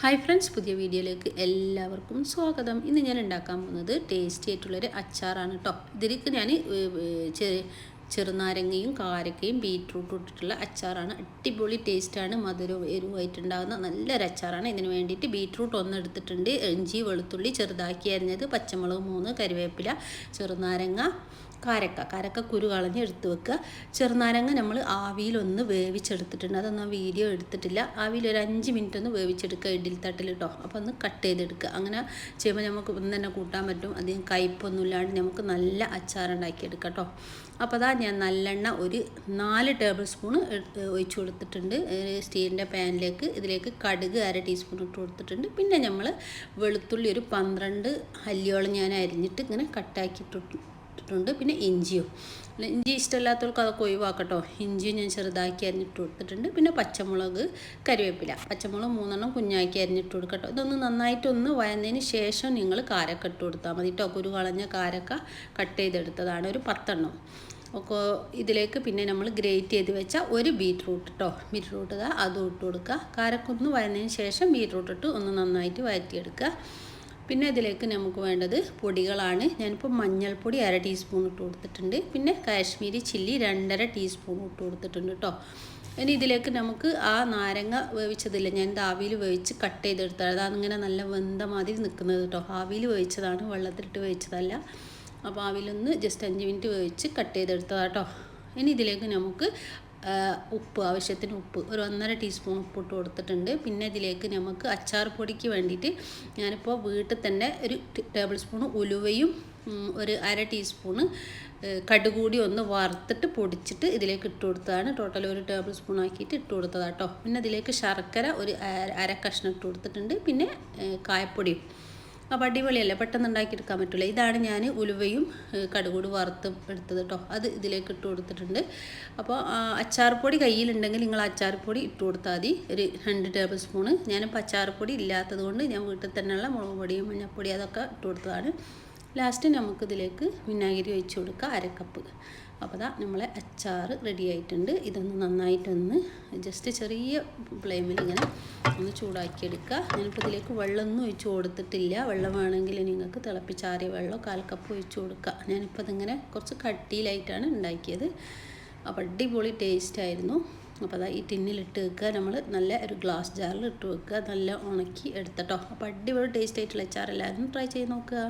Hi friends പുതിയ വീഡിയോയിലേക്ക് എല്ലാവർക്കും സ്വാഗതം. ഇന്ന് ഞാൻ ഉണ്ടാക്കാൻ പോകുന്നത് ടേസ്റ്റി ആയിട്ടുള്ളൊരു അച്ചാറാണ് കേട്ടോ ഇതിലേക്ക് ഞാൻ ചെറുനാരങ്ങയും കാരക്കയും ബീറ്റ്റൂട്ടും ഇട്ടിട്ടുള്ള അച്ചാറാണ്. അടിപൊളി ടേസ്റ്റാണ്. മധുരവും എരിവുമായിട്ടുണ്ടാകുന്ന നല്ലൊരു അച്ചാറാണ്. ഇതിന് വേണ്ടിയിട്ട് ബീറ്റ്റൂട്ട് ഒന്ന് എടുത്തിട്ടുണ്ട്. ഇഞ്ചി വെളുത്തുള്ളി ചെറുതാക്കി അരിഞ്ഞത് പച്ചമുളക് മൂന്ന് കരിവേപ്പില ചെറുനാരങ്ങ കാരക്ക. കാരക്ക കുരു കളഞ്ഞ് എടുത്ത് വെക്കുക. ചെറുനാരങ്ങ നമ്മൾ ആവിയിലൊന്ന് വേവിച്ചെടുത്തിട്ടുണ്ട്. അതൊന്നും വീഡിയോ എടുത്തിട്ടില്ല. ആവിയിൽ ഒരു അഞ്ച് മിനിറ്റ് ഒന്ന് വേവിച്ചെടുക്കുക ഇഡ്ഡലി തട്ടിൽ കേട്ടോ. അപ്പോൾ ഒന്ന് കട്ട് ചെയ്തെടുക്കുക. അങ്ങനെ ചെയ്യുമ്പോൾ നമുക്ക് ഒന്ന് തന്നെ കൂട്ടാൻ പറ്റും. അധികം കയ്പൊന്നും ഇല്ലാണ്ട് നമുക്ക് നല്ല അച്ചാറുണ്ടാക്കിയെടുക്കാം കേട്ടോ. അപ്പോൾ അതാ ഞാൻ നല്ലെണ്ണ ഒരു നാല് ടേബിൾ സ്പൂൺ ഒഴിച്ചു കൊടുത്തിട്ടുണ്ട്. സ്റ്റീലിന്റെ പാനിലേക്ക് ഇതിലേക്ക് കടുക് അര ടീസ്പൂൺ ഇട്ട് കൊടുത്തിട്ടുണ്ട്. പിന്നെ നമ്മൾ വെളുത്തുള്ളി ഒരു പന്ത്രണ്ട് അല്ലിയോളം ഞാൻ അരിഞ്ഞിട്ട് ഇങ്ങനെ കട്ടാക്കി ഇട്ടിട്ടുണ്ട്. പിന്നെ ഇഞ്ചിയും. ഇഞ്ചി ഇഷ്ടമില്ലാത്തവർക്ക് അതൊക്കെ ഒഴിവാക്കട്ടോ. ഇഞ്ചിയും ഞാൻ ചെറുതാക്കി അരിഞ്ഞിട്ട് കൊടുത്തിട്ടുണ്ട്. പിന്നെ പച്ചമുളക് കരിവേപ്പില. പച്ചമുളക് മൂന്നെണ്ണം കുഞ്ഞാക്കി അരിഞ്ഞിട്ട് കൊടുക്കട്ടോ. ഇതൊന്ന് നന്നായിട്ടൊന്ന് വയന്നതിന് ശേഷം നിങ്ങൾ കാരക്ക ഇട്ട് കൊടുത്താൽ മതി കേട്ടോ. കുരു കളഞ്ഞ കാരക്ക കട്ട് ചെയ്തെടുത്തതാണ്. ഒരു പത്തെണ്ണം. ഒക്കെ ഇതിലേക്ക് പിന്നെ നമ്മൾ ഗ്രേറ്റ് ചെയ്ത് വെച്ച ഒരു ബീറ്റ്റൂട്ട് കേട്ടോ ബീറ്റ്റൂട്ട് അതും ഇട്ട് കൊടുക്കുക കാരക്കൊന്ന് വരുന്നതിന് ശേഷം ബീറ്റ്റൂട്ട് ഇട്ട് ഒന്ന് നന്നായിട്ട് വഴറ്റിയെടുക്കുക പിന്നെ ഇതിലേക്ക് നമുക്ക് വേണ്ടത് പൊടികളാണ്. ഞാനിപ്പോൾ മഞ്ഞൾപ്പൊടി അര ടീസ്പൂൺ ഇട്ട് കൊടുത്തിട്ടുണ്ട്. പിന്നെ കാശ്മീരി ചില്ലി രണ്ടര ടീസ്പൂൺ ഇട്ട് കൊടുത്തിട്ടുണ്ട് കേട്ടോ ഇനി ഇതിലേക്ക് നമുക്ക് ആ നാരങ്ങ വേവിച്ചതില്ല ഞാൻ ആവിയിൽ വേവിച്ച് കട്ട് ചെയ്തെടുത്തത് അതാണ് ഇങ്ങനെ നല്ല വെന്ത മാതിരി നിൽക്കുന്നത് കേട്ടോ ആവിയിൽ വേവിച്ചതാണ് വെള്ളത്തിലിട്ട് വേവിച്ചതല്ല. അപ്പോൾ ആവിലൊന്ന് ജസ്റ്റ് അഞ്ച് മിനിറ്റ് വേവിച്ച് കട്ട് ചെയ്തെടുത്തതാട്ടോ ഇനി ഇതിലേക്ക് നമുക്ക് ഉപ്പ് ആവശ്യത്തിന് ഉപ്പ്. ഒരു ഒന്നര ടീസ്പൂൺ ഉപ്പ് ഇട്ട് കൊടുത്തിട്ടുണ്ട്. പിന്നെ ഇതിലേക്ക് നമുക്ക് അച്ചാർ പൊടിക്ക് വേണ്ടിയിട്ട് ഞാനിപ്പോൾ വീട്ടിൽ തന്നെ ഒരു ടേബിൾ സ്പൂൺ ഉലുവയും ഒരു അര ടീസ്പൂണ് കടുകൂടി ഒന്ന് വറുത്തിട്ട് പൊടിച്ചിട്ട് ഇതിലേക്ക് ഇട്ട് കൊടുത്തതാണ്. ടോട്ടൽ ഒരു ടേബിൾ സ്പൂൺ ആക്കിയിട്ട് ഇട്ട് കൊടുത്തതാട്ടോ പിന്നെ ഇതിലേക്ക് ശർക്കര ഒരു അര കഷ്ണം ഇട്ട് കൊടുത്തിട്ടുണ്ട്. പിന്നെ കായപ്പൊടിയും. അപ്പോൾ അടിപൊളിയല്ലേ? പെട്ടെന്ന് ഉണ്ടാക്കിയെടുക്കാൻ പറ്റില്ല ഇതാണ് ഞാൻ ഉലുവയും കടുകൂട് വറുത്ത് എടുത്തത് കേട്ടോ അത് ഇതിലേക്ക് ഇട്ട് കൊടുത്തിട്ടുണ്ട്. അപ്പോൾ അച്ചാർപ്പൊടി കയ്യിലുണ്ടെങ്കിൽ നിങ്ങൾ അച്ചാർപ്പൊടി ഇട്ട് കൊടുത്താൽ മതി. ഒരു രണ്ട് ടേബിൾ സ്പൂണ്. ഞാനിപ്പോൾ അച്ചാർപ്പൊടി ഇല്ലാത്തത് കൊണ്ട് ഞാൻ വീട്ടിൽ തന്നെയുള്ള മുളക് പൊടിയും മഞ്ഞൾപ്പൊടി അതൊക്കെ ഇട്ട് കൊടുത്തതാണ്. ലാസ്റ്റ് നമുക്കിതിലേക്ക് വിനാഗിരി ഒഴിച്ച് കൊടുക്കുക അരക്കപ്പ് അപ്പോൾ അതാ നമ്മളെ അച്ചാർ റെഡി ആയിട്ടുണ്ട്. ഇതൊന്ന് നന്നായിട്ടൊന്ന് ജസ്റ്റ് ചെറിയ ഫ്ലെയിമിൽ ഇങ്ങനെ ഒന്ന് ചൂടാക്കിയെടുക്കുക. ഞാനിപ്പോൾ ഇതിലേക്ക് വെള്ളമൊന്നും ഒഴിച്ച് കൊടുത്തിട്ടില്ല. വെള്ളം വേണമെങ്കിൽ നിങ്ങൾക്ക് തിളപ്പിച്ചാറിയ വെള്ളം കാൽ കപ്പ് ഒഴിച്ച് കൊടുക്കുക. ഞാനിപ്പോൾ അതിങ്ങനെ കുറച്ച് കട്ടിയിലായിട്ടാണ് ഉണ്ടാക്കിയത്. അപ്പോൾ അടിപൊളി ടേസ്റ്റ് ആയിരുന്നു. അപ്പോൾ അതാ ഈ ടിന്നിലിട്ട് വെക്കുക. നമ്മൾ നല്ല ഒരു ഗ്ലാസ് ജാറിൽ ഇട്ട് വെക്കുക. നല്ല ഉണക്കി എടുത്തട്ടോ. അപ്പോൾ അടിപൊളി ടേസ്റ്റ് ആയിട്ടുള്ള അച്ചാർ എല്ലാവരും ട്രൈ ചെയ്ത് നോക്കുക.